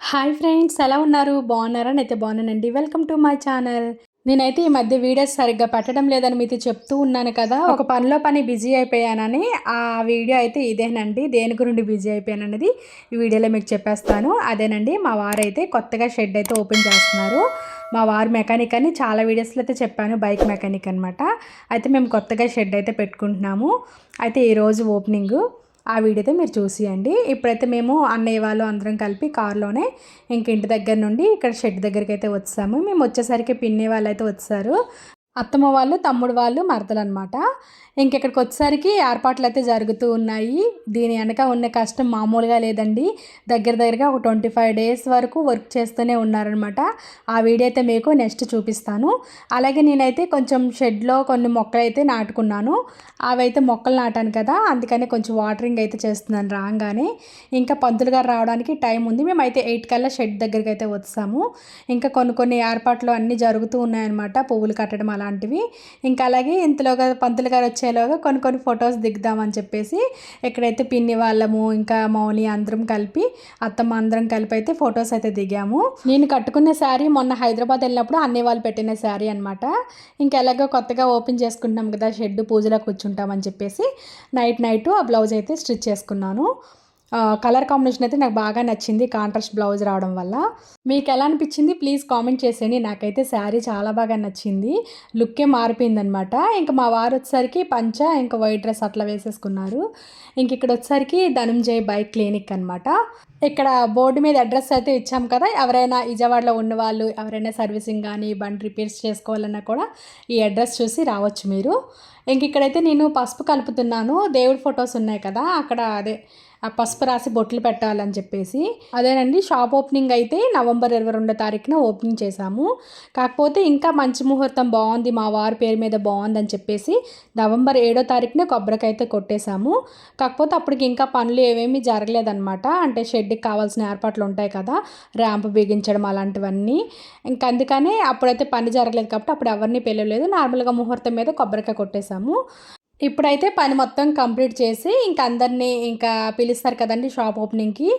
Hi friends ఎలా ఉన్నారు? బాగున్నారా? అయితే బాగున్నానండి. వెల్కమ్ టు మై ఛానల్ నేనైతే ఈ మధ్య వీడియోస్ సరిగ్గా పెట్టడం లేదని మీతో చెప్తూ ఉన్నాను కదా. ఒక పనిలో పని బిజీ అయిపోయానని ఆ వీడియో అయితే ఇదేనండి. దేని గురించి బిజీ అయిపోయాననేది ఈ వీడియోలో మీకు చెప్పేస్తాను. అదేనండి మా వారు అయితే కొత్తగా షెడ్ అయితే ఓపెన్ చేస్తున్నారు. మా వారు మెకానిక్ అని చాలా వీడియోస్లో అయితే చెప్పాను బైక్ మెకానిక్ అనమాట అయితే మేము కొత్తగా షెడ్ అయితే పెట్టుకుంటున్నాము. అయితే ఈరోజు ఓపెనింగ్. ఆ వీడియో అయితే మీరు చూసియండి. ఇప్పుడైతే మేము అన్నయ్య వాళ్ళు అందరం కలిపి కారులోనే ఇంక ఇంటి దగ్గర నుండి ఇక్కడ షెడ్ దగ్గరికి అయితే వచ్చాము. మేము వచ్చేసరికి పిన్ని వాళ్ళు అయితే వచ్చారు. అత్తమ్మ వాళ్ళు తమ్ముడు వాళ్ళు మరదలు అనమాట ఇంకెక్కడికి వచ్చేసరికి ఏర్పాట్లు అయితే జరుగుతూ ఉన్నాయి. దీని వెనక ఉన్న కష్టం మామూలుగా లేదండి. దగ్గర దగ్గరగా ఒక ట్వంటీ ఫైవ్ డేస్ వరకు వర్క్ చేస్తూనే ఉన్నారనమాట ఆ వీడియో అయితే మీకు నెక్స్ట్ చూపిస్తాను. అలాగే నేనైతే కొంచెం షెడ్లో కొన్ని మొక్కలు అయితే నాటుకున్నాను. అవైతే మొక్కలు నాటాను కదా అందుకని కొంచెం వాటరింగ్ అయితే చేస్తున్నాను రాగానే. ఇంకా పంతులు గారు రావడానికి టైం ఉంది. మేమైతే ఎయిట్ కల్లా షెడ్ దగ్గరికి అయితే వచ్చాము. ఇంకా కొన్ని కొన్ని ఏర్పాట్లు అన్నీ జరుగుతూ ఉన్నాయన్నమాట. పువ్వులు కట్టడం అలాంటివి. ఇంకా అలాగే ఇంతలోగా పంతులు గారు వచ్చేలోగా కొన్ని కొన్ని ఫొటోస్ దిగుదామని చెప్పేసి ఎక్కడైతే పిన్ని వాళ్ళము ఇంకా మౌని అందరం కలిపి అత్తమ్మ అందరం కలిపి అయితే ఫొటోస్ అయితే దిగాము. నేను కట్టుకున్న శారీ మొన్న హైదరాబాద్ వెళ్ళినప్పుడు అన్ని వాళ్ళు పెట్టిన శారీ అనమాట ఇంకా ఎలాగో కొత్తగా ఓపెన్ చేసుకుంటాం కదా షెడ్ పూజలో కూర్చుంటామని చెప్పేసి నైట్ నైట్ ఆ బ్లౌజ్ అయితే స్టిచ్ చేసుకున్నాను. కలర్ కాంబినేషన్ అయితే నాకు బాగా నచ్చింది కాంట్రాస్ట్ బ్లౌజ్ రావడం వల్ల. మీకు ఎలా అనిపించింది? ప్లీజ్ కామెంట్ చేసేయండి. నాకైతే శారీ చాలా బాగా నచ్చింది. లుక్కే మారిపోయిందనమాట ఇంకా మా వారు వచ్చేసరికి పంచ ఇంకా వైట్ డ్రెస్ అట్లా వేసేసుకున్నారు. ఇంక ఇక్కడ వచ్చేసరికి ధనుంజయ్ బైక్ క్లినిక్ అనమాట ఇక్కడ బోర్డు మీద అడ్రస్ అయితే ఇచ్చాం కదా. ఎవరైనా విజయవాడలో ఉన్న వాళ్ళు ఎవరైనా సర్వీసింగ్ కానీ బండి రిపేర్స్ చేసుకోవాలన్నా కూడా ఈ అడ్రస్ చూసి రావచ్చు మీరు. ఇంక ఇక్కడైతే నేను పసుపు కలుపుతున్నాను. దేవుడి ఫొటోస్ ఉన్నాయి కదా అక్కడ అదే పసుపు రాసి బొట్లు పెట్టాలని చెప్పేసి. అదేనండి షాప్ ఓపెనింగ్ అయితే నవంబర్ ఇరవై రెండో తారీఖున ఓపెనింగ్ చేశాము. కాకపోతే ఇంకా మంచి ముహూర్తం బాగుంది మా వారి పేరు మీద బాగుందని చెప్పేసి నవంబర్ ఏడో తారీఖున కొబ్బరికైతే అయితే కొట్టేశాము. కాకపోతే అప్పటికి ఇంకా పనులు ఏమేమి జరగలేదన్నమాట. అంటే షెడ్కి కావాల్సిన ఏర్పాట్లు ఉంటాయి కదా ర్యాంప్ బిగించడం అలాంటివన్నీ. ఇంకా అందుకనే అప్పుడైతే పని జరగలేదు కాబట్టి అప్పుడు ఎవరిని పిలవలేదు. నార్మల్గా ముహూర్తం మీద కొబ్బరికాయ కొట్టేశాము. ఇప్పుడైతే పని మొత్తం కంప్లీట్ చేసి ఇంకా అందరినీ ఇంకా పిలుస్తారు కదండి షాప్ ఓపెనింగ్కి.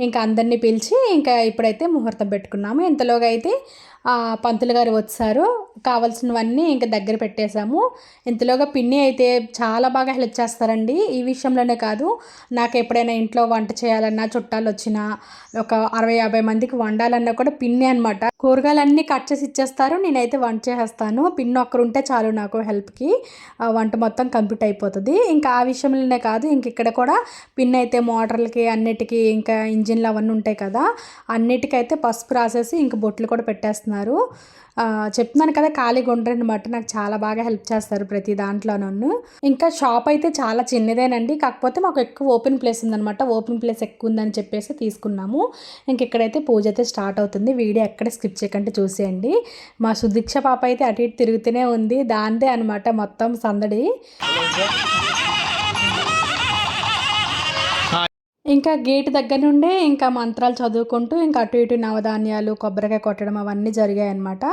ఇంకా అందరినీ పిలిచి ఇంకా ఇప్పుడైతే ముహూర్తం పెట్టుకున్నాము. ఇంతలోగా అయితే పంతులు గారు వచ్చారు. కావాల్సినవన్నీ ఇంకా దగ్గర పెట్టేశాము. ఇంతలోగా పిన్ని అయితే చాలా బాగా హెల్ప్ చేస్తారండి. ఈ విషయంలోనే కాదు నాకు ఎప్పుడైనా ఇంట్లో వంట చేయాలన్నా చుట్టాలు వచ్చినా ఒక అరవై యాభై మందికి వండాలన్నా కూడా పిన్ని అనమాట కూరగాయలన్నీ కట్ చేసి ఇచ్చేస్తారు. నేనైతే వంట చేసేస్తాను. పిన్ని ఒక్కరుంటే చాలు నాకు హెల్ప్కి. వంట మొత్తం కంప్లీట్ అయిపోతుంది. ఇంకా ఆ విషయంలోనే కాదు ఇంక ఇక్కడ కూడా పిన్ అయితే మోటార్లకి అన్నిటికీ ఇంకా ఇంజిన్లు అవన్నీ ఉంటాయి కదా అన్నిటికైతే పసుపు రాసేసి ఇంక బొట్లు కూడా పెట్టేస్తున్నాను చేస్తున్నారు. చెప్తున్నాను కదా ఖాళీగా ఉండరనమాట నాకు చాలా బాగా హెల్ప్ చేస్తారు ప్రతి దాంట్లో నన్ను. ఇంకా షాప్ అయితే చాలా చిన్నదేనండి. కాకపోతే మాకు ఎక్కువ ఓపెన్ ప్లేస్ ఉందనమాట ఓపెన్ ప్లేస్ ఎక్కువ ఉందని చెప్పేసి తీసుకున్నాము. ఇంక ఇక్కడైతే పూజ అయితే స్టార్ట్ అవుతుంది. వీడియో ఎక్కడ స్కిప్ చేయకుండా చూసేయండి. మా సుదీక్ష పాప అయితే అటు ఇటు తిరుగుతూనే ఉంది. దాందే అనమాట మొత్తం సందడి. ఇంకా గేట్ దగ్గర నుండే ఇంకా మంత్రాలు చదువుకుంటూ ఇంకా అటు ఇటు నవధాన్యాలు కొబ్బరికాయ కొట్టడం అవన్నీ జరిగాయి అన్నమాట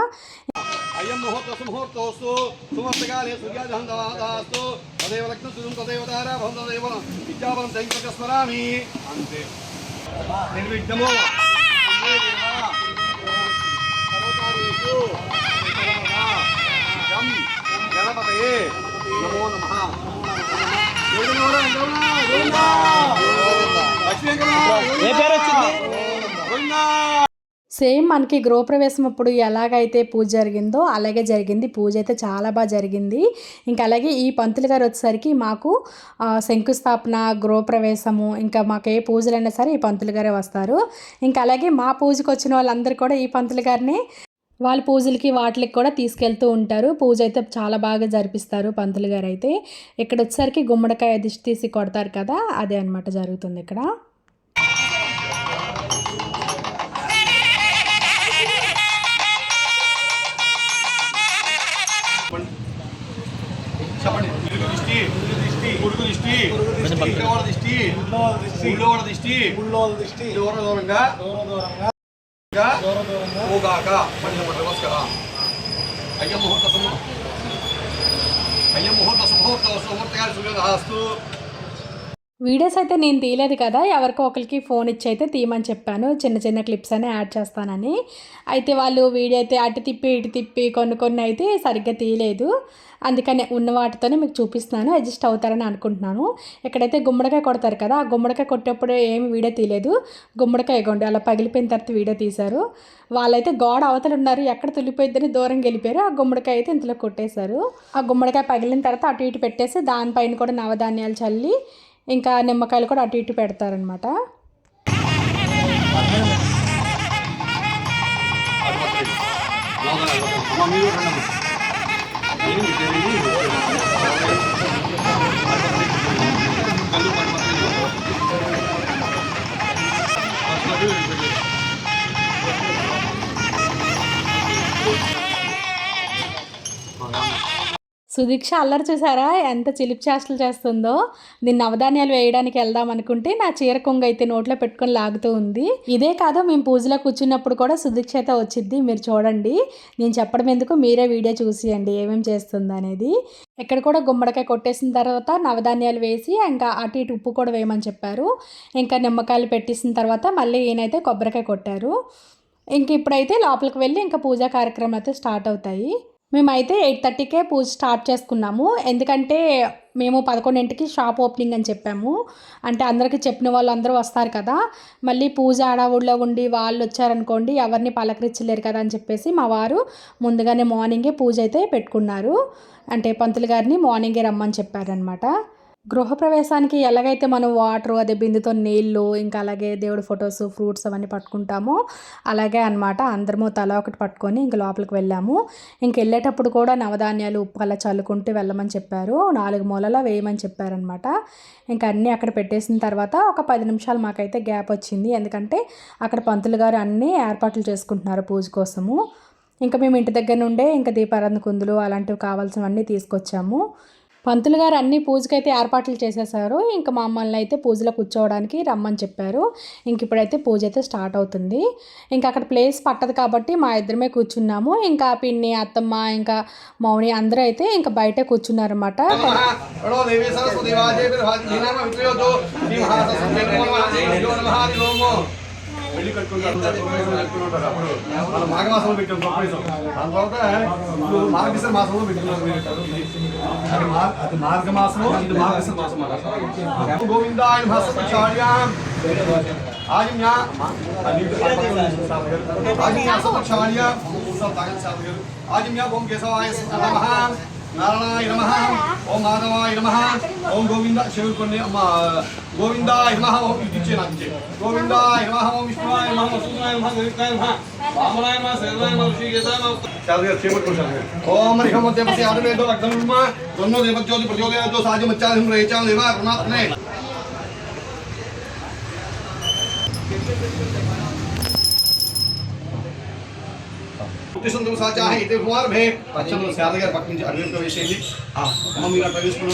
అయం ముహూర్త సుముహూర్తోస్తు సుమస్తకాలే సూర్యాజహంతవాదాస్తు తదేవ లగ్న సుజం తదేవ తారా భవం తదేవ విద్యాబలం స్మరామి. అంతే. నిర్విఘ్నము. గణపతయే నమో నమ. సేమ్ మనకి గృహప్రవేశం అప్పుడు ఎలాగైతే పూజ జరిగిందో అలాగే జరిగింది. పూజ అయితే చాలా బాగా జరిగింది. ఇంకా అలాగే ఈ పంతులు గారు వచ్చేసరికి మాకు శంకుస్థాపన గృహప్రవేశము ఇంకా మాకు ఏ పూజలైనా సరే ఈ పంతులు గారే వస్తారు. ఇంకా అలాగే మా పూజకు వచ్చిన వాళ్ళందరూ కూడా ఈ పంతులు గారిని వాళ్ళ పూజలకి వాటికి కూడా తీసుకెళ్తూ ఉంటారు. పూజ అయితే చాలా బాగా జరిపిస్తారు పంతులు గారు అయితే. ఇక్కడ వచ్చేసరికి గుమ్మడికాయ దిష్టి తీసి కొడతారు కదా అదే అన్నమాట జరుగుతుంది ఇక్కడ. దూరంగా. దూర దూరంగా గా దూర దూరంగా పోగాక పని చెప్పండి అయ్య ముహూర్త సుము అయ్య ముహూర్త సుముహూర్త సుముహూర్తగా సూర్యోదయాస్తు వీడియోస్ అయితే నేను తీయలేదు కదా ఎవరికో ఒకరికి ఫోన్ ఇచ్చి అయితే తీయమని చెప్పాను. చిన్న చిన్న క్లిప్స్ అని యాడ్ చేస్తానని. అయితే వాళ్ళు వీడియో అయితే అటు తిప్పి ఇటు తిప్పి కొన్ని కొన్ని అయితే సరిగ్గా తీయలేదు. అందుకని ఉన్న వాటితోనే మీకు చూపిస్తున్నాను అడ్జస్ట్ అవుతారని అనుకుంటున్నాను. ఇక్కడైతే గుమ్మడికాయ కొడతారు కదా ఆ గుమ్మడికాయ కొట్టేప్పుడు ఏమి వీడియో తీయలేదు. గుమ్మడికాయ ఇగోండి అలా పగిలిపోయిన తర్వాత వీడియో తీశారు. వాళ్ళైతే గోడ అవతలు ఉన్నారు ఎక్కడ తుల్లిపోయిద్దని దూరం వెళ్ళిపోయారు ఆ గుమ్మడికాయ అయితే ఇంతలో కొట్టేశారు. ఆ గుమ్మడికాయ పగిలిన తర్వాత అటు ఇటు పెట్టేసి దానిపైన కూడా నవధాన్యాలు చల్లి ఇంకా నిమ్మకాయలు కూడా అటు ఇటు పెడతారనమాట సుదీక్ష అల్లరి చూసారా? ఎంత చిలిప్ చేష్టలు చేస్తుందో. నేను నవధాన్యాలు వేయడానికి వెళ్దాం అనుకుంటే నా చీర కొంగ అయితే నోట్లో పెట్టుకొని లాగుతూ ఉంది. ఇదే కాదు మేము పూజలో కూర్చున్నప్పుడు కూడా సుదీక్ష అయితే వచ్చింది మీరు చూడండి. నేను చెప్పడం ఎందుకు? మీరే వీడియో చూసియండి. ఏమేమి చేస్తుంది అనేది. ఇక్కడ కూడా గుమ్మడికాయ కొట్టేసిన తర్వాత నవధాన్యాలు వేసి ఇంకా అటు ఇటు ఉప్పు కూడా వేయమని చెప్పారు. ఇంకా నిమ్మకాయలు పెట్టేసిన తర్వాత మళ్ళీ ఈయనైతే కొబ్బరికాయ కొట్టారు. ఇంక ఇప్పుడైతే లోపలికి వెళ్ళి ఇంకా పూజా కార్యక్రమాలు అయితే స్టార్ట్ అవుతాయి. మేమైతే ఎయిట్ థర్టీకే పూజ స్టార్ట్ చేసుకున్నాము. ఎందుకంటే మేము పదకొండింటికి షాప్ ఓపెనింగ్ అని చెప్పాము. అంటే అందరికీ చెప్పిన వాళ్ళు అందరూ వస్తారు కదా. మళ్ళీ పూజ ఆడవుడిలో ఉండి వాళ్ళు వచ్చారనుకోండి ఎవరిని పలకరించలేరు కదా అని చెప్పేసి మా వారు ముందుగానే మార్నింగే పూజ అయితే పెట్టుకున్నారు. అంటే పంతులు గారిని మార్నింగే రమ్మని చెప్పారనమాట గృహప్రవేశానికి ఎలాగైతే మనం వాటర్ అదే బిందుతో నీళ్ళు ఇంకా అలాగే దేవుడి ఫొటోస్ ఫ్రూట్స్ అవన్నీ పట్టుకుంటామో అలాగే అన్నమాట అందరము తల ఒకటి పట్టుకొని ఇంక లోపలికి వెళ్ళాము. ఇంక వెళ్ళేటప్పుడు కూడా నవధాన్యాలు ఉప్పు అలా చల్లుకుంటూ వెళ్ళమని చెప్పారు. నాలుగు మూలలా వేయమని చెప్పారనమాట ఇంకా అన్నీ అక్కడ పెట్టేసిన తర్వాత ఒక పది నిమిషాలు మాకైతే గ్యాప్ వచ్చింది. ఎందుకంటే అక్కడ పంతులు గారు అన్నీ ఏర్పాట్లు చేసుకుంటున్నారు పూజ కోసము. ఇంకా మేము ఇంటి దగ్గర నుండే ఇంకా దీపారాధన కుందులు అలాంటివి కావాల్సినవన్నీ తీసుకొచ్చాము. పంతులు గారు అన్ని పూజకైతే ఏర్పాట్లు చేసేసారు. ఇంకా మమ్మల్ని అయితే పూజలో కూర్చోవడానికి రమ్మని చెప్పారు. ఇంక ఇప్పుడైతే పూజ అయితే స్టార్ట్ అవుతుంది. ఇంకా అక్కడ ప్లేస్ పట్టదు కాబట్టి మా ఇద్దరమే కూర్చున్నాము. ఇంకా పిన్ని అత్తమ్మ ఇంకా మౌని అందరూ అయితే ఇంకా బయటే కూర్చున్నారన్నమాట. పెళ్ళి కట్టుకుంటారు కట్టుకుంటారు అప్పుడు. మన మాఘమాసంలో పెట్టాం గొప్పేసం దాని తర్వాత ఇప్పుడు మార్గశిర మాసంలో పెట్టుకున్నారు మీరు. అది మార్- అది మార్గ మాసము ఇది మార్గశిర మాసం అన్నమాట. గోవిందాయ భాస్కరాళ్యాం ఆజ్ఞా ఆజ్ఞా సపక్షాళ్య ఆజ్ఞా ఓం కేశవాయ నమః. నారాయణ నమః. ఓం మాధవాయ నమః. ఓం గోవింద. శివుడు కొన్ని అమ్మ గోవిందాయ నమః ఓం ఇది ఇచ్చే నాకు ఇచ్చే గోవిందాయ నమః ఓం విష్ణువాయ నమః వసుదేవాయ నమః గరుడాయ నమః వామనాయ నమః శరణాయ నమః ఋషికేశాయ నమః చాలుగా చేపట్టుకుంటాను ఓం హరి ఓం దేవస్య ఆదివేదో రక్తముమ దొన్నో దేవజ్యోతి ప్రచోదయాతో సాధ్యమచ్చాదిం రేచాం దేవ కరుణాత్మనే ఉద్దేశంతో సాచా ఇతే కుమార్ శారద గారు పక్క నుంచి ప్రవేశించి అమ్మ మీరు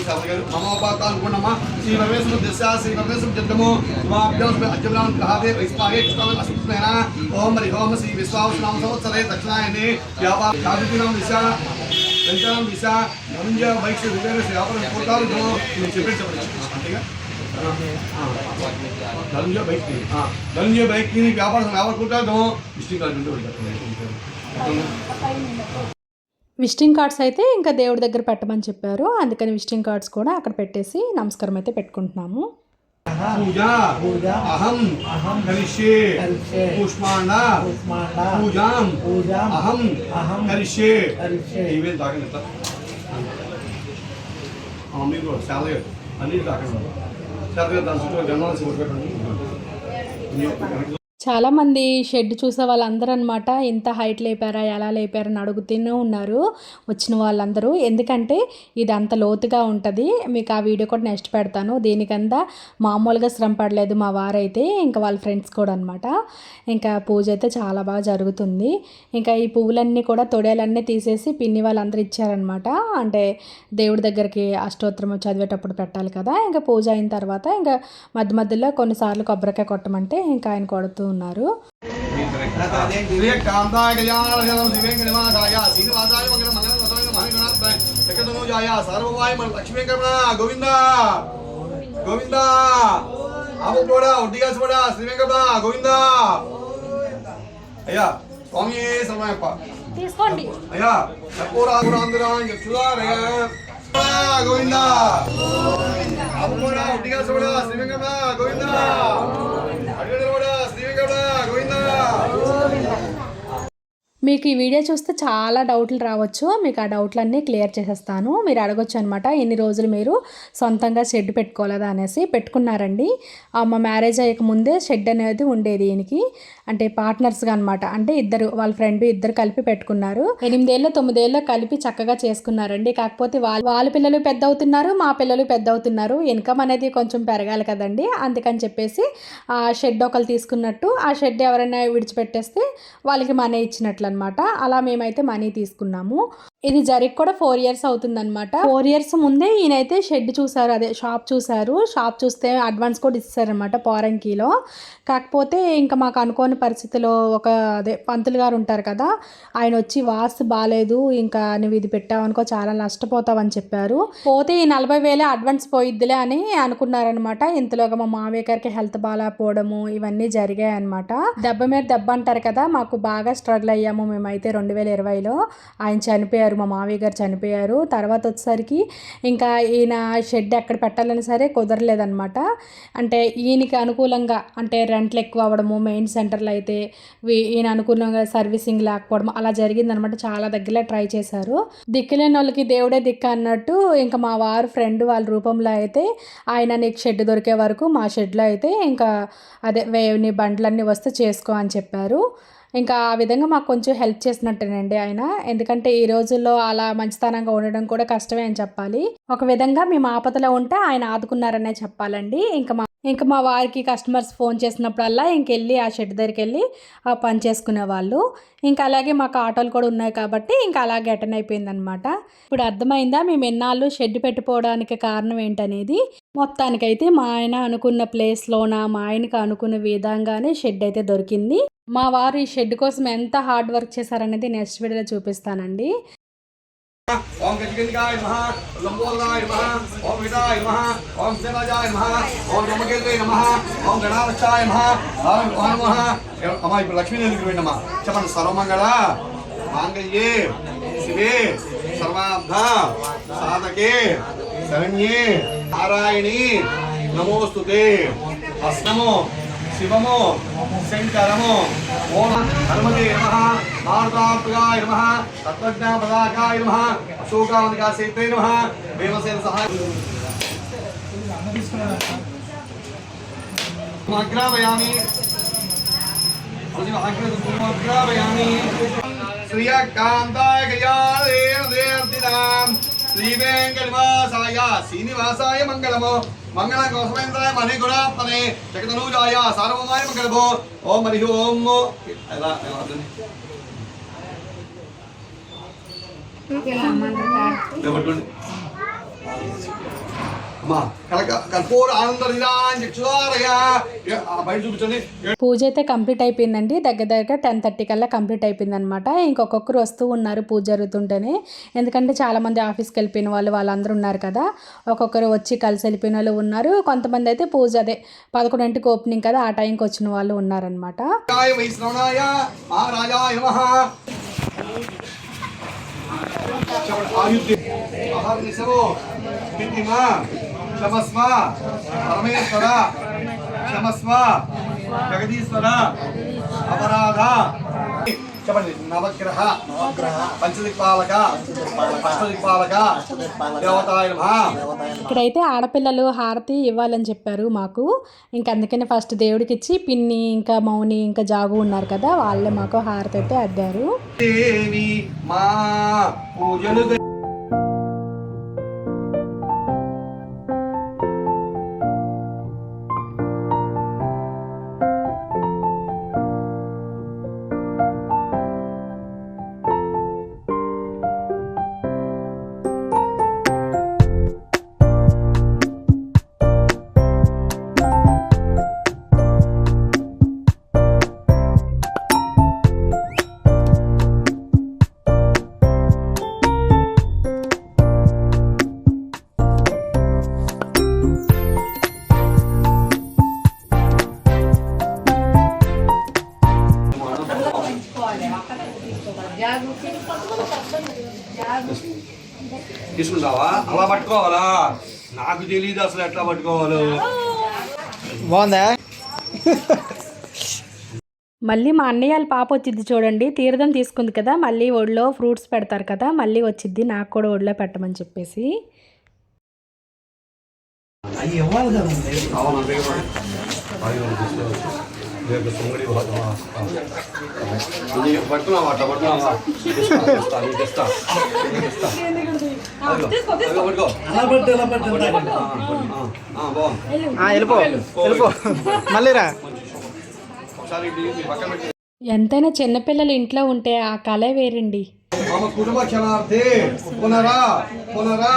శారద గారు శ్రీ పరమేశ్వర దశ శ్రీ పరమేశ్వర జద్దము శుభాభ్యాసం అజ్జలాం గ్రహాదే వైస్పాగే ఓం హరి శ్రీ విశ్వావసనామ సంవత్సరే దక్షిణాయనే వ్యాపార జాగృతినాం దిశ దిశ వ్యాపారం చెప్పండి అంతేగా ధనుంజయ బైక్ ధనుంజయ బైక్ వ్యాపారం వ్యాపార విజిటింగ్ కార్డ్స్ అయితే ఇంకా దేవుడి దగ్గర పెట్టమని చెప్పారు. అందుకని విజిటింగ్ కార్డ్స్ కూడా అక్కడ పెట్టేసి నమస్కారం అయితే పెట్టుకుంటున్నాము. దాకా అన్ని దాకా శాలరీ దాని చుట్టూ గన్నాల్సి పెట్టండి చాలామంది షెడ్ చూసే వాళ్ళందరూ అనమాట ఇంత హైట్ లేపారా ఎలా లేపారా అని అడుగుతూనే ఉన్నారు వచ్చిన వాళ్ళందరూ. ఎందుకంటే ఇది అంత లోతుగా ఉంటుంది. మీకు ఆ వీడియో కూడా నెక్స్ట్ పెడతాను. దీనికంతా మామూలుగా శ్రమ పడలేదు మా వారైతే ఇంకా వాళ్ళ ఫ్రెండ్స్ కూడా అనమాట ఇంకా పూజ అయితే చాలా బాగా జరుగుతుంది. ఇంకా ఈ పువ్వులన్నీ కూడా తొడేలన్నీ తీసేసి పిన్ని వాళ్ళందరూ ఇచ్చారనమాట అంటే దేవుడి దగ్గరికి అష్టోత్తరం చదివేటప్పుడు పెట్టాలి కదా. ఇంకా పూజ అయిన తర్వాత ఇంకా మధ్య మధ్యలో కొన్నిసార్లు కొబ్బరికాయ కొట్టమంటే ఇంకా ఆయన కొడుతూ ఉన్నారు. గోవింద గోవింద కూడా ఒడ్డిగా కూడా గోవింద అయ్యా స్వామి సమయప్ప తీసుకోండి అయ్యా కర్పూరాంధ్రా యక్షుదారయ గోవింద ఆపు గోవింద. అడిగడ గోవింద. మీకు ఈ వీడియో చూస్తే చాలా డౌట్లు రావచ్చు. మీకు ఆ డౌట్లన్నీ క్లియర్ చేసేస్తాను. మీరు అడగొచ్చు అనమాట ఎన్ని రోజులు మీరు సొంతంగా షెడ్ పెట్టుకోలేదా అనేసి. పెట్టుకున్నారండి. ఆ, మా మ్యారేజ్ అయ్యక ముందే షెడ్ అనేది ఉండేది ఈయనకి. అంటే పార్ట్నర్స్గా అనమాట అంటే ఇద్దరు వాళ్ళ ఫ్రెండ్ ఇద్దరు కలిపి పెట్టుకున్నారు. ఎనిమిదేళ్ళ తొమ్మిదేళ్ళు కలిపి చక్కగా చేసుకున్నారండి. కాకపోతే వాళ్ళ వాళ్ళ పిల్లలు పెద్ద అవుతున్నారు మా పిల్లలు పెద్ద అవుతున్నారు ఇన్కమ్ అనేది కొంచెం పెరగాలి కదండి. అందుకని చెప్పేసి ఆ షెడ్ ఒకరు తీసుకున్నట్టు ఆ షెడ్ ఎవరైనా విడిచిపెట్టేస్తే వాళ్ళకి మనీ ఇచ్చినట్లు అనమాట అలా మేమైతే మనీ తీసుకున్నాము. ఇది జరిగి కూడా ఫోర్ ఇయర్స్ అవుతుందన్నమాట. ఫోర్ ఇయర్స్ ముందే ఈయనైతే షెడ్ చూసారు అదే షాప్ చూసారు. షాప్ చూస్తే అడ్వాన్స్ కూడా ఇస్తారనమాట పోరంకిలో కాకపోతే ఇంకా మాకు అనుకోని పరిస్థితిలో ఒక అదే పంతులు గారు ఉంటారు కదా ఆయన వచ్చి వాస్తు బాగాలేదు ఇంకా నువ్వు ఇది పెట్టావనుకో చాలా నష్టపోతావని చెప్పారు. పోతే ఈ నలభై వేలే అడ్వాన్స్ పోయిద్దిలే అని అనుకున్నారనమాట ఇంతలోగా మా మామయ్య గారికి హెల్త్ బాగాలేకపోవడము ఇవన్నీ జరిగాయి అనమాట దెబ్బ మీద దెబ్బ అంటారు కదా మాకు బాగా స్ట్రగుల్ అయ్యాము మేమైతే రెండు వేల ఇరవైలో. ఆయన చనిపోయారు. మా మావయ్య గారు చనిపోయారు. తర్వాత వచ్చేసరికి ఇంకా ఈయన షెడ్ ఎక్కడ పెట్టాలని సరే కుదరలేదనమాట అంటే ఈయనకి అనుకూలంగా అంటే రెంట్లు ఎక్కువ అవ్వడము మెయిన్ సెంటర్లో అయితే ఈయన అనుకూలంగా సర్వీసింగ్ లేకపోవడం అలా జరిగిందనమాట చాలా దగ్గరలో ట్రై చేశారు. దిక్కులేని వాళ్ళకి దేవుడే దిక్కు అన్నట్టు ఇంకా మా వారు ఫ్రెండ్ వాళ్ళ రూపంలో అయితే ఆయన నీకు షెడ్ దొరికే వరకు మా షెడ్లో అయితే ఇంకా అదే వేవని బండ్లన్నీ వస్తే చేసుకో అని చెప్పారు. ఇంకా ఆ విధంగా మాకు కొంచెం హెల్ప్ చేసినట్టేనండి ఆయన. ఎందుకంటే ఈ రోజుల్లో అలా మంచితనంగా ఉండడం కూడా కష్టమే అని చెప్పాలి. ఒక విధంగా మేము ఆపదలో ఉంటే ఆయన ఆదుకున్నారనే చెప్పాలండి. ఇంకా మా ఇంకా మా వారికి కస్టమర్స్ ఫోన్ చేసినప్పుడల్లా ఇంకెళ్ళి ఆ షెడ్ దగ్గరికి వెళ్ళి ఆ పని చేసుకునే వాళ్ళు. ఇంకా అలాగే మాకు ఆటోలు కూడా ఉన్నాయి కాబట్టి ఇంకా అలాగే అటెండ్ అయిపోయింది అనమాట ఇప్పుడు అర్థమైందా? మేము ఎన్నాళ్ళు షెడ్ పెట్టుకోవడానికి కారణం ఏంటనేది? మొత్తానికైతే మా ఆయన అనుకున్న ప్లేస్లోన? మా ఆయనకి అనుకున్న విధంగానే షెడ్ అయితే దొరికింది. మా వారు ఈ షెడ్ కోసం ఎంత హార్డ్ వర్క్ చేశారనేది నెక్స్ట్ వీడియోలో చూపిస్తానండి. ఓం గజగంగాయ నమః లంబోదరాయ నమః ఓం విదాయ నమః ఓం శ్రీరాజాయ నమః ఓం నమకేంద్రాయ నమః ఓం గణాలక్షాయ నమః ఓం ఓం నమః అమ్మా ఇప్పుడు లక్ష్మీదేవి దగ్గరికి వెళ్ళమ్మా చెప్పండి సర్వమంగళ మాంగళ్యే శివే సర్వాబ్ధ సాధకే శరణ్యే నారాయణి నమోస్తుతే అస్నము శివము. శంకరము. ఓం హనుమతే నమః. మారుతాత్మకాయ నమః. తత్వజ్ఞాపదాకాయ నమః. అశోకావనికా సేతే నమః. భీమసేన సహాయ అగ్రావయామి. అగ్రావయామి. శ్రీయకాంతాయ గయాదేర్దినాం శ్రీ వెంకటనివాసాయ శ్రీనివాసాయ మంగళము. మంగళ కోసమేంద్రాయ మణి గుణాత్మనే జగదనూజాయ సార్వమాయ మంగళము ఓం హరి ఓం ఎలా ఎలా? పూజ అయితే కంప్లీట్ అయిపోయిందండి. దగ్గర దగ్గర టెన్ థర్టీ కల్లా కంప్లీట్ అయిపోయింది అనమాట ఇంకొకరు వస్తూ ఉన్నారు పూజ జరుగుతుంటేనే. ఎందుకంటే చాలామంది ఆఫీస్కి వెళ్ళిపోయిన వాళ్ళు వాళ్ళందరూ ఉన్నారు కదా. ఒక్కొక్కరు వచ్చి కలిసి వెళ్ళిపోయిన వాళ్ళు ఉన్నారు. కొంతమంది అయితే పూజ అదే పదకొండింటికి ఓపెనింగ్ కదా ఆ టైంకి వచ్చిన వాళ్ళు ఉన్నారనమాట రాయ క్షమస్వ. పరమేశ్వర. క్షమస్వ. జగదీశ్వర. అపరాధ. చెప్పండి. నవగ్రహ. పంచదిక్పాలక. అష్టదిక్పాలక దేవతాయ ఇక్కడైతే ఆడపిల్లలు హారతి ఇవ్వాలని చెప్పారు మాకు. ఇంకా అందుకని ఫస్ట్ దేవుడికి ఇచ్చి పిన్ని ఇంకా మౌని ఇంకా జాగు ఉన్నారు కదా వాళ్ళే మాకు హారతి అయితే అద్దారు. దేవి మా పూజలు తీసుకుంటావా? అలా పట్టుకోవాలా? నాకు తెలియదు అసలు ఎట్లా పట్టుకోవాలో. బాగుందా? మళ్ళీ మా అన్నయ్య వాళ్ళ పాప వచ్చింది చూడండి. తీర్థం తీసుకుంది కదా మళ్ళీ ఒడిలో ఫ్రూట్స్ పెడతారు కదా మళ్ళీ వచ్చింది నాకు కూడా ఒడిలో పెట్టమని చెప్పేసి. అవి ఇవ్వాలి కదా. రేపు అట్లా వెళ్ళిపో వెళ్ళిపో మళ్ళీ రా ఎంతైనా చిన్నపిల్లలు ఇంట్లో ఉంటే ఆ కళే వేరండి. మమ కుటుంబ క్షణార్థే పునరా పునరా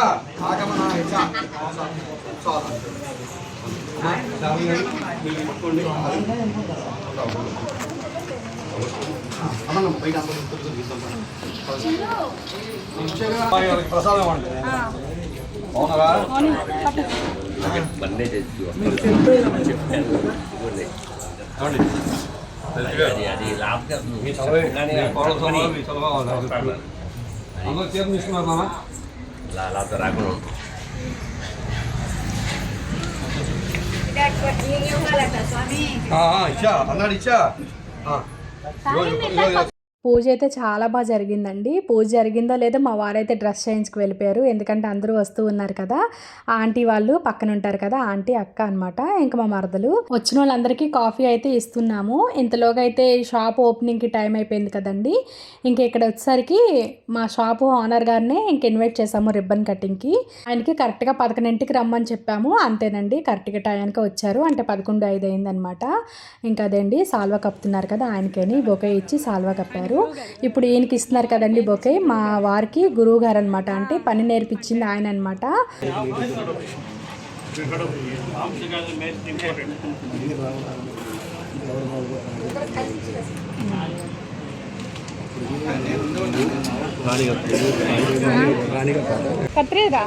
ప్రసాదం అండి అవునరా మీ చదవాలి. అందరూ చేతులు తీసుకున్నారు నాన్న ఆ, ఇచ్చా అన్నాడు ఇచ్చా పూజ అయితే చాలా బాగా జరిగిందండి. పూజ జరిగిందో లేదో మా వారైతే డ్రెస్ చేయించుకు వెళ్ళిపోయారు. ఎందుకంటే అందరూ వస్తూ ఉన్నారు కదా. ఆంటీ వాళ్ళు పక్కన ఉంటారు కదా ఆంటీ అక్క అనమాట ఇంకా మా మరదలు. వచ్చిన వాళ్ళందరికీ కాఫీ అయితే ఇస్తున్నాము. ఇంతలోగా అయితే షాప్ ఓపెనింగ్కి టైం అయిపోయింది కదండి. ఇంకా ఇక్కడ వచ్చేసరికి మా షాపు ఓనర్ గారినే ఇంక ఇన్వైట్ చేసాము రిబ్బన్ కటింగ్కి. ఆయనకి కరెక్ట్గా పదకొండింటికి రమ్మని చెప్పాము. అంతేనండి కరెక్ట్గా టైంకి వచ్చారు. అంటే పదకొండు ఐదు అయిందనమాట ఇంకా అదేండి సాల్వా కప్పుతున్నారు కదా ఆయనకని బొకే ఇచ్చి సాల్వా కప్పారు. ఇప్పుడు ఈయనకి ఇస్తున్నారు కదండి బొకే. మా వారికి గురువు గారు అనమాట అంటే పని నేర్పించింది ఆయన అనమాట కట్టరేదా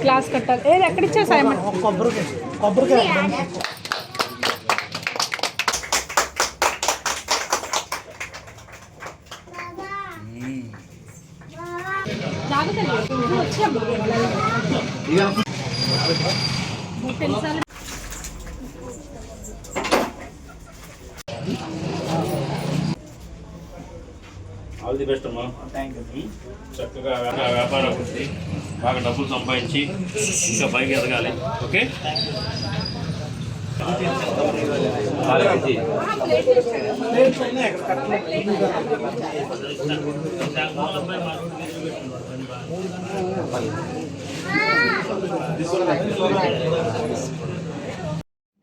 క్లాస్ కట్టాలి ఏది ఎక్కడ సాయం కొబ్బరికాయ కొబ్బరికాయ. ఆల్ ది బెస్ట్ అమ్మా. చక్కగా వ్యాపార వ్యాపార అభివృద్ధి బాగా డబ్బులు సంపాదించి ఇంకా పైకి ఎదగాలి. ఓకే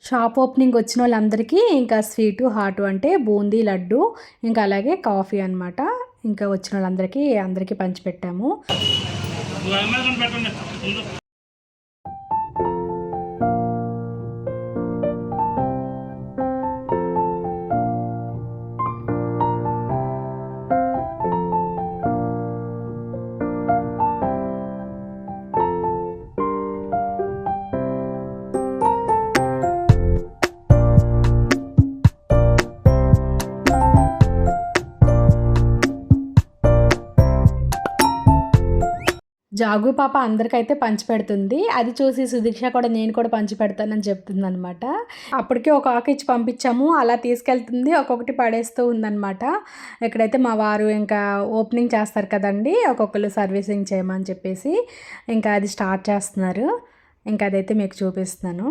షాప్ ఓపెనింగ్ వచ్చిన వాళ్ళందరికీ ఇంకా స్వీటు హాటు అంటే బూందీ లడ్డు ఇంకా అలాగే కాఫీ అన్నమాట. ఇంకా వచ్చిన వాళ్ళందరికీ అందరికీ పంచిపెట్టాము జాగు పాప అందరికైతే పంచిపెడుతుంది అది చూసి సుదీక్ష కూడా నేను కూడా పంచిపెడతానని చెప్తుంది అనమాట అప్పటికే ఒక ఆకు ఇచ్చి పంపించాము. అలా తీసుకెళ్తుంది. ఒక్కొక్కటి పడేస్తూ ఉందన్నమాట. ఇక్కడైతే మా వారు ఇంకా ఓపెనింగ్ చేస్తారు కదండి ఒక్కొక్కరు సర్వీసింగ్ చేయమని చెప్పేసి ఇంకా అది స్టార్ట్ చేస్తున్నారు. ఇంకా అదైతే మీకు చూపిస్తున్నాను.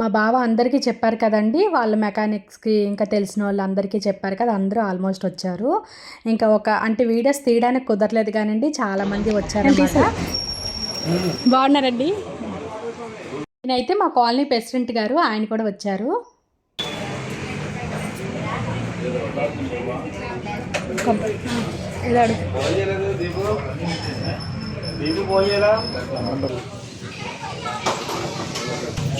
మా బావ అందరికీ చెప్పారు కదండి వాళ్ళ మెకానిక్స్కి ఇంకా తెలిసిన వాళ్ళు అందరికీ చెప్పారు కదా అందరూ ఆల్మోస్ట్ వచ్చారు. ఇంకా ఒక అంటే వీడియోస్ తీయడానికి కుదరలేదు కానండి చాలా మంది వచ్చారన్నమాట. బాగున్నారండి? నేనైతే మా కాలనీ ప్రెసిడెంట్ గారు ఆయన కూడా వచ్చారు. ఇలా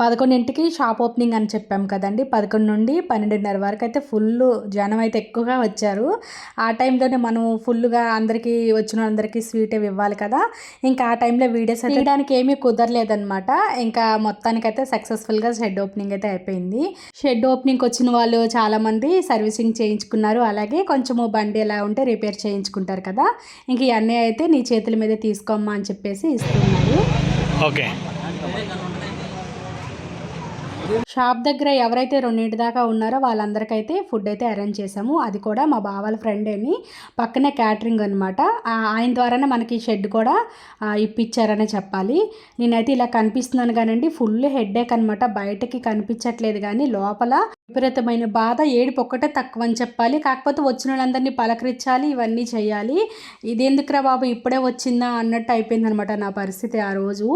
పదకొండింటికి షాప్ ఓపెనింగ్ అని చెప్పాం కదండి. పదకొండు నుండి పన్నెండున్నర వరకు అయితే ఫుల్ జనం అయితే ఎక్కువగా వచ్చారు. ఆ టైంలోనే మనం ఫుల్గా అందరికీ వచ్చిన అందరికీ స్వీట్ అవి ఇవ్వాలి కదా. ఇంకా ఆ టైంలో వీడియోస్ తీయడానికి ఏమీ కుదరలేదన్నమాట. ఇంకా మొత్తానికైతే సక్సెస్ఫుల్గా షెడ్ ఓపెనింగ్ అయితే అయిపోయింది. షెడ్ ఓపెనింగ్కి వచ్చిన వాళ్ళు చాలామంది సర్వీసింగ్ చేయించుకున్నారు. అలాగే కొంచెము బండి ఎలా ఉంటే రిపేర్ చేయించుకుంటారు కదా. ఇంక ఇవన్నీ అయితే నీ చేతుల మీద తీసుకోమ్మా అని చెప్పేసి ఇస్తున్నారు. ఓకే షాప్ దగ్గర ఎవరైతే రెండింటి దాకా ఉన్నారో వాళ్ళందరికైతే ఫుడ్ అయితే అరేంజ్ చేసాము అది కూడా మా బావాల ఫ్రెండేని. పక్కనే క్యాటరింగ్ అనమాట ఆయన ద్వారానే మనకి షెడ్ కూడా ఆ, ఇప్పించారనే చెప్పాలి. నేనైతే ఇలా కనిపిస్తున్నాను కానండి. ఫుల్ హెడ్ఏక్ అనమాట బయటకి కనిపించట్లేదు కానీ లోపల విపరీతమైన బాధ ఏడుపు ఒక్కటే తక్కువ అని చెప్పాలి. కాకపోతే వచ్చిన వాళ్ళందరినీ పలకరించాలి ఇవన్నీ చేయాలి. ఇదేందుకురా బాబు ఇప్పుడే వచ్చిందా అన్నట్టు అయిపోయిందనమాట నా పరిస్థితి ఆ రోజు.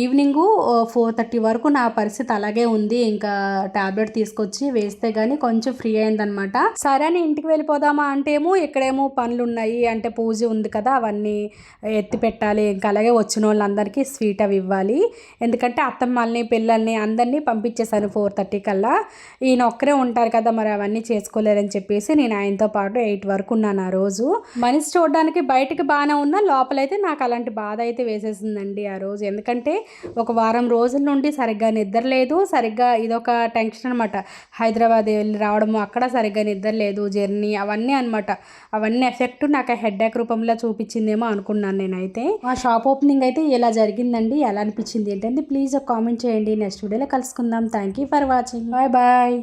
ఈవినింగు ఫోర్ థర్టీ వరకు నా పరిస్థితి అలాగే ఉంది. ఇంకా టాబ్లెట్ తీసుకొచ్చి వేస్తే కానీ కొంచెం ఫ్రీ అయిందనమాట. సరే అని ఇంటికి వెళ్ళిపోదామా అంటే ఏమో ఇక్కడేమో పనులు ఉన్నాయి అంటే పూజ ఉంది కదా అవన్నీ ఎత్తి పెట్టాలి. ఇంకా అలాగే వచ్చిన వాళ్ళందరికీ స్వీట్ అవి ఇవ్వాలి. ఎందుకంటే అత్తమ్మల్ని పిల్లల్ని అందరినీ పంపించేశాను ఫోర్ థర్టీ కల్లా. ఈయన ఒక్కరే ఉంటారు కదా మరి అవన్నీ చేసుకోలేరని చెప్పేసి నేను ఆయనతో పాటు ఎయిట్ వరకు ఉన్నాను ఆ రోజు. మనిషి చూడడానికి బయటకి బాగానే ఉన్నా లోపలైతే నాకు అలాంటి బాధ అయితే వేసేసిందండి ఆ రోజు. ఎందుకంటే ఒక వారం రోజుల నుండి సరిగ్గా నిద్ర లేదు సరిగ్గా ఇదొక టెన్షన్ అనమాట హైదరాబాద్ వెళ్ళి రావడము అక్కడ సరిగ్గా నిద్ర లేదు జర్నీ అవన్నీ అనమాట అవన్నీ ఎఫెక్ట్ నాకు హెడ్డేక్ రూపంలో చూపించిందేమో అనుకున్నాను నేనైతే. ఆ షాప్ ఓపెనింగ్ అయితే ఇలా జరిగిందండి. ఎలా అనిపించింది ఏంటంటే ప్లీజ్ ఒక కామెంట్ చేయండి. నెక్స్ట్ వీడియోలో కలుసుకుందాం. Thank you for watching. Bye bye.